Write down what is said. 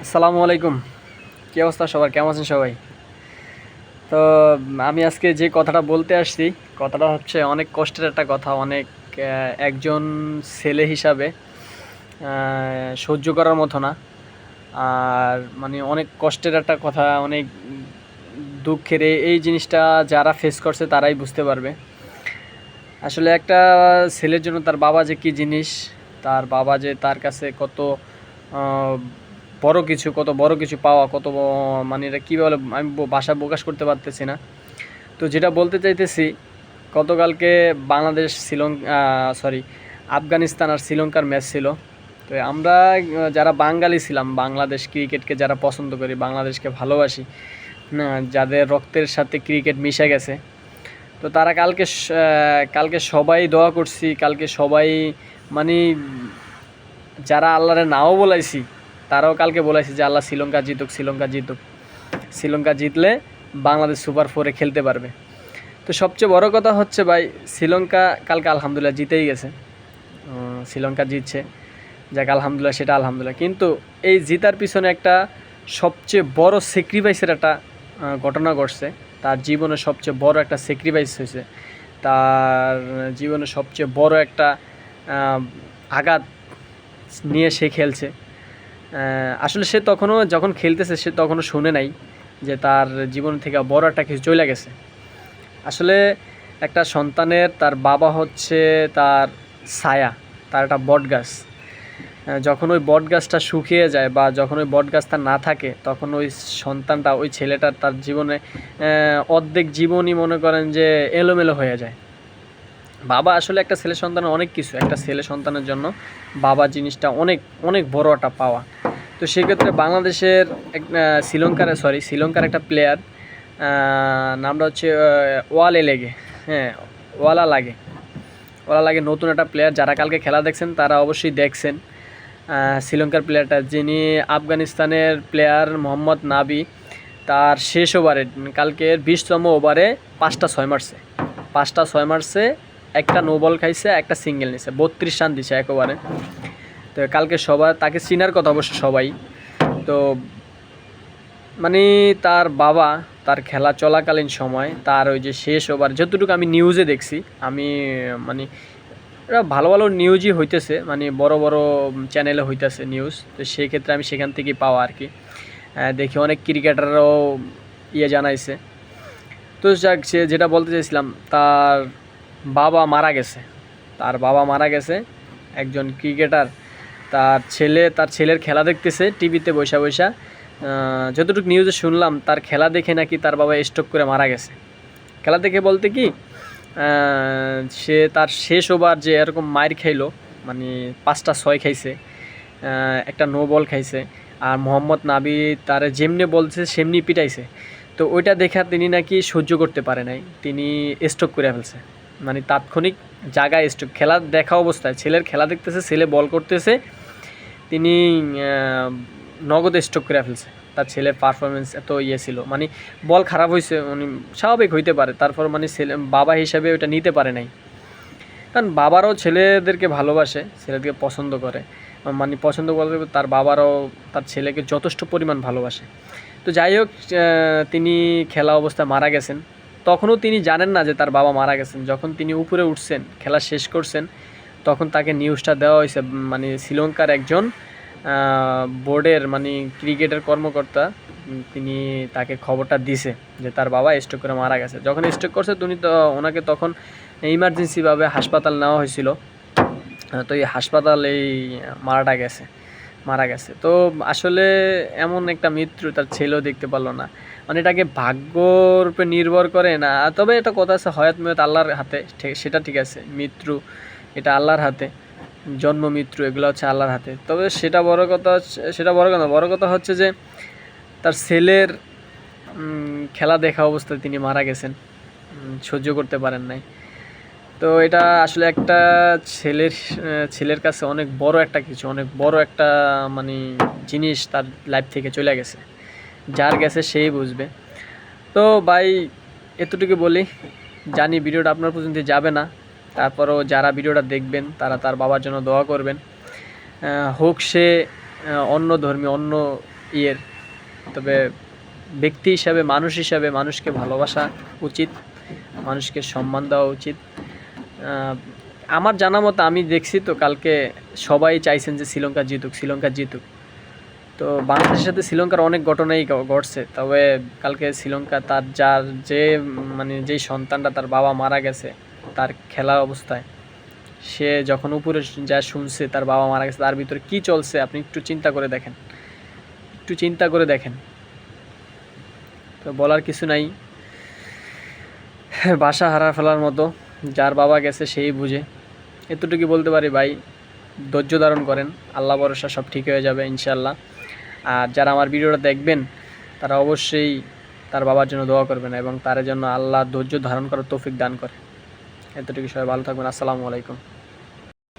আসসালামু আলাইকুম। কী অবস্থা সবার? কেমন আছেন সবাই? তো, আমি আজকে যে কথাটা বলতে আসছি, কথাটা হচ্ছে অনেক কষ্টের একটা কথা, অনেক একজন ছেলে হিসাবে সহ্য করার মতো না। আর মানে অনেক কষ্টের একটা কথা, অনেক দুঃখের এই- জিনিসটা যারা ফেস করছে তারাই বুঝতে পারবে। আসলে একটা ছেলের জন্য তার বাবা যে কী জিনিস, তার বাবা যে তার কাছে কত বড় কিছু কত বড় কিছু পাওয়া কত মানে এটা কী বলে আমি ভাষা প্রকাশ করতে পারতেছি না। তো যেটা বলতে চাইতেছি গতকালকে বাংলাদেশ শ্রীলঙ্কা সরি আফগানিস্তান আর শ্রীলঙ্কার ম্যাচ ছিল। তো আমরা যারা বাঙালি ছিলাম বাংলাদেশ ক্রিকেটকে যারা পছন্দ করি বাংলাদেশকে ভালোবাসি না, যাদের রক্তের সাথে ক্রিকেট মিশে গেছে তো তারা কালকে কালকে সবাই দোয়া করছি কালকে সবাই মানে যারা আল্লাহরে নাও বলাইছি তারাও কালকে বলেছে যে আল্লাহ শ্রীলঙ্কা জিতুক শ্রীলঙ্কা জিতুক। শ্রীলঙ্কা জিতলে বাংলাদেশ সুপার ফোরে খেলতে পারবে। তো সবচেয়ে বড় কথা হচ্ছে ভাই, শ্রীলঙ্কা কালকে আলহামদুলিল্লাহ জিতেই গেছে। শ্রীলঙ্কা জিতছে। যাক, আলহামদুলিল্লাহ, সেটা আলহামদুলিল্লাহ। কিন্তু এই জিতার পিছনে একটা সবচেয়ে বড় স্যাক্রিফাইসের একটা ঘটনা ঘটছে। তার জীবনে সবচেয়ে বড় একটা স্যাক্রিফাইস হয়েছে। তার জীবনে সবচেয়ে বড় একটা আঘাত নিয়ে সে খেলছে। আসলে সে তখনও যখন খেলতেছে, সে তখনও শুনে নাই যে তার জীবন থেকে বড় একটা কিছু চলে গেছে। আসলে একটা সন্তানের তার বাবা হচ্ছে তার ছায়া, তার একটা বট গাছ। যখন ওই বট গাছটা শুকিয়ে যায় বা যখন ওই বট গাছটা না থাকে, তখন ওই সন্তানটা, ওই ছেলেটার তার জীবনে অর্ধেক জীবনই মনে করেন যে এলোমেলো হয়ে যায়। বাবা আসলে একটা ছেলে সন্তানের অনেক কিছু, একটা ছেলে সন্তানের জন্য বাবা জিনিসটা অনেক অনেক বড় একটা পাওয়া। তো সেক্ষেত্রে বাংলাদেশের এক শ্রীলঙ্কার সরি শ্রীলঙ্কার একটা প্লেয়ার নামটা হচ্ছে ওয়ালে লেগে হ্যাঁ ওয়ালা লাগে। ওয়ালা লাগে নতুন একটা প্লেয়ার যারা কালকে খেলা দেখছেন, তারা অবশ্যই দেখছেন। শ্রীলঙ্কার প্লেয়ারটা যিনি আফগানিস্তানের প্লেয়ার মোহাম্মদ নাবি, তার শেষ ওভারে কালকের বিশতম ওভারে পাঁচটা ছয় মারছে। পাঁচটা ছয় মারছে, একটা নো বল খাইছে, একটা সিঙ্গেল নিছে। বত্রিশ রান দিছে এক ওভারে তো কালকে সবার, তাকে চিনার কথা অবশ্য সবাই। তো মানে তার বাবা, তার খেলা চলাকালীন সময়, তার ওই যে শেষ ওভার যতটুকু আমি নিউজে দেখছি, আমি মানে এটা ভালো ভালো নিউজই হইতেছে মানে বড় বড় চ্যানেলে হইতেছে নিউজ তো সেক্ষেত্রে আমি সেখান থেকে পাওয়া আর কি। দেখি অনেক ক্রিকেটাররাও ইয়ে জানাইছে। তো যাক, সে যেটা বলতে চাইছিলাম, তার বাবা মারা গেছে। তার বাবা মারা গেছে, একজন ক্রিকেটার তার ছেলে তার ছেলের খেলা দেখতেছে টিভিতে বৈশা আহ, যতটুকু নিউজে শুনলাম তার খেলা দেখে নাকি তার বাবা স্ট্রোক করে মারা গেছে। খেলা দেখে বলতে কি সে তার শেষ ওভার যে এরকম মায়ের খাইলো মানে পাঁচটা ছয় খাইছে একটা নো বল খাইছে আর মোহাম্মদ নাবি তার যেমনি বলছে সেমনি পিটাইছে। তো ওইটা দেখা তিনি নাকি সহ্য করতে পারে নাই তিনি স্ট্রোক করে ফেলছে। মানে তাৎক্ষণিক জায়গায় স্ট্রোক খেলা দেখা অবস্থায়। ছেলের খেলা দেখতেছে, ছেলে বল করতেছে। তিনি নগদ স্ট্রোক করে ফেলছে। তার ছেলের পারফরমেন্স এত ইয়ে ছিল। মানে বল খারাপ হয়েছে উনি স্বাভাবিক হইতে পারে। তারপর মানে ছেলে, বাবা হিসাবে ওটা নিতে পারে নাই। কারণ বাবারও ছেলেদেরকে ভালোবাসে, ছেলেদেরকে পছন্দ করে। মানে পছন্দ বলতে তার বাবারও, তার ছেলেকে যথেষ্ট পরিমাণ ভালোবাসে। তো যাই হোক তিনি খেলা অবস্থায় মারা গেছেন। তখনও তিনি জানেন না যে তার বাবা মারা গেছেন। যখন তিনি উপরে উঠছেন, খেলা শেষ করছেন, তখন তাকে নিউজটা দেওয়া হয়েছে মানে শ্রীলঙ্কার একজন বোর্ডের মানে ক্রিকেটের কর্মকর্তা তিনি তাকে খবরটা দিছে যে তার বাবা স্ট্রোক করে মারা গেছে। যখন স্ট্রোক করছে, তিনি তো, ওনাকে তখন ইমার্জেন্সিভাবে হাসপাতাল নেওয়া হয়েছিল। তো এই হাসপাতাল এই মারাটা গেছে। মারা গেছে। তো আসলে এমন একটা মৃত্যু তার ছেলেও দেখতে পারল না। মানে এটাকে ভাগ্যর উপর নির্ভর করে না। তবে এটা কথা আছে, হয়াত মেয়ত আল্লাহর হাতে সেটা ঠিক আছে, মৃত্যু, এটা আল্লাহর হাতে, জন্ম, মৃত্যু, এগুলো হচ্ছে আল্লাহর হাতে। তবে সেটা বড় কথা সেটা বড় কথা। বড় কথা হচ্ছে যে তার ছেলের খেলা দেখা অবস্থায় তিনি মারা গেছেন। সহ্য করতে পারেন নাই। তো এটা আসলে একটা ছেলের ছেলের কাছে অনেক বড় একটা কিছু, অনেক বড় একটা মানে জিনিস তার লাইফ থেকে চলে গেছে। যার গেছে সেই বুঝবে। তো ভাই, এতটুকু বলি। জানি ভিডিওটা আপনার পর্যন্ত যাবে না। তারপরও যারা ভিডিওটা দেখবেন, তারা তার বাবার জন্য দোয়া করবেন। হোক সে অন্য ধর্মী, অন্য ইয়ের। তবে ব্যক্তি হিসাবে, মানুষ হিসাবে মানুষকে ভালোবাসা উচিত। মানুষকে সম্মান দেওয়া উচিত। আমার জানা মতো আমি দেখছি তো কালকে সবাই চাইছেন যে শ্রীলঙ্কা জিতুক শ্রীলঙ্কা জিতুক। তো বাংলাদেশের সাথে শ্রীলঙ্কার অনেক ঘটনাই ঘটছে, তবে কালকে শ্রীলঙ্কা তার যার যে মানে যেই সন্তানটা তার বাবা মারা গেছে, তার খেলা অবস্থায়, সে যখন উপরে যা শুনছে তার বাবা মারা গেছে, তার ভিতরে কি চলছে আপনি একটু চিন্তা করে দেখেন। একটু চিন্তা করে দেখেন। তো বলার কিছু নাই। বাসা হারা ফেলার মতো। যার বাবা গেছে সেই বুঝে। এতটুকু বলতে পারি, ভাই, ধৈর্য ধারণ করেন। আল্লাহ ভরসা, সব ঠিক হয়ে যাবে ইনশাল্লাহ আর যারা আমার ভিডিওটা দেখবেন, তারা অবশ্যই তার বাবার জন্য দোয়া করবেন এবং তার জন্য আল্লাহ ধৈর্য ধারণ করার তৌফিক দান করে। এতটুকু, সবাই ভালো থাকবেন। আসসালামু আলাইকুম।